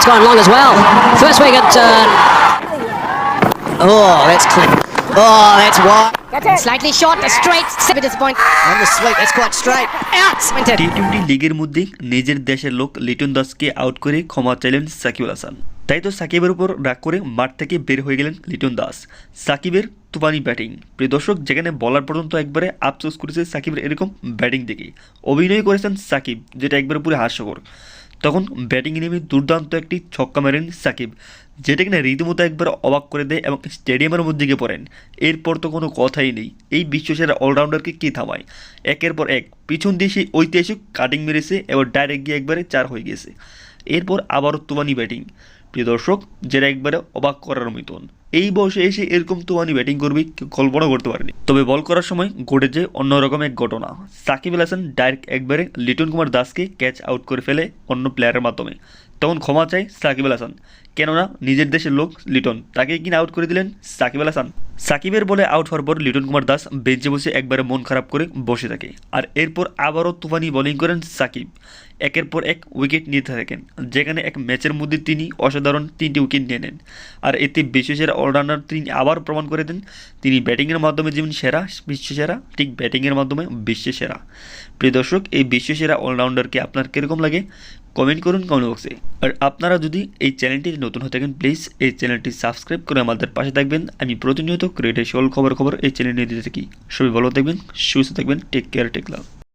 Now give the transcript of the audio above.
That's gone long as well. First wicket. Uh... Oh, that's clean. Oh, that's wide. Slightly short, straight. Super disappoint. On the sweep, that's quite straight. Out. Swinton. T twenty লিগের মধ্যে নিজের দেশের লোক লিটন দাসকে out করে ক্ষমা চাইলেন সাকিব আল হাসান তাই তো সাকিবের উপর রাগ করে মাঠ থেকে বের হয়ে গেলেন লিটন দাস সাকিবের তুফানি ব্যাটিং প্রিয় দর্শক যেখানে বলার পর্যন্ত একবারে আফসোস করেছে সাকিবের এরকম ব্যাটিং দেখে অভিনয় করেছেন সাকিব যেটা একবারে পুরো হাস্যকর তখন ব্যাটিং নেমে দুর্দান্ত একটি ছক্কা মারেন সাকিব, যেটা কিনা রীতিমতো একবার অবাক করে দেয় এবং স্টেডিয়ামের মধ্যে গিয়ে পড়েন। এরপর তো কোনো কথাই নেই। এই বিশ্বসেরা অলরাউন্ডারকে কী থামায়? একের পর এক, পিছন দিয়ে সেই ঐতিহাসিক কাটিং মেরেছে, এবার ডাইরেক্ট গিয়ে একবারে চার হয়ে গেছে। এরপর আবারও তুমানি ব্যাটিং। প্রিয় দর্শক, যেটা একবারে অবাক করার মতন। এই বয়সে এসে এরকম তুমানি ব্যাটিং করবে কল্পনা করতে পারেনি। তবে বল করার সময় ঘটেছে অন্যরকম এক ঘটনা। সাকিব আল হাসান ডাইরেক্ট একবারে লিটন কুমার দাসকে ক্যাচ আউট করে ফেলে অন্য প্লেয়ারের মাধ্যমে। তখন ক্ষমা চায় সাকিব আল হাসান। কেননা নিজের দেশের লোক লিটন তাকে কিনা আউট করে দিলেন সাকিব আল হাসান। সাকিবের বলে আউট হওয়ার পর লিটন কুমার দাস বেঞ্চে বসে একবারে মন খারাপ করে বসে থাকে। আর এরপর আবারও তুফানি বোলিং করেন সাকিব। একের পর এক উইকেট নিতে থাকেন, যেখানে এক ম্যাচের মধ্যে তিনি অসাধারণ তিনটি উইকেট নিয়ে নেন। আর এতে বিশ্বসেরা অলরাউন্ডার তিনি আবার প্রমাণ করে দেন। তিনি ব্যাটিংয়ের মাধ্যমে যেমন সেরা, বিশ্বসেরা, ঠিক ব্যাটিংয়ের মাধ্যমে বিশ্বের সেরা প্রিয় দর্শক, এই বিশ্বসেরা অলরাউন্ডারকে আপনার কীরকম লাগে? কমেন্ট করুন কমেন্ট বক্সে আর আপনারা যদি এই চ্যানেলটি নতুন হয়ে থাকেন প্লিজ এই চ্যানেলটি সাবস্ক্রাইব করে আমাদের পাশে থাকবেন। আমি প্রতিনিয়ত ক্রিয়েটের সকল খবর খবর এই চ্যানেল নিয়ে দিতে থাকি। সবাই ভালো থাকবেন, সুস্থ থাকবেন টেক কেয়ার টেক লাভ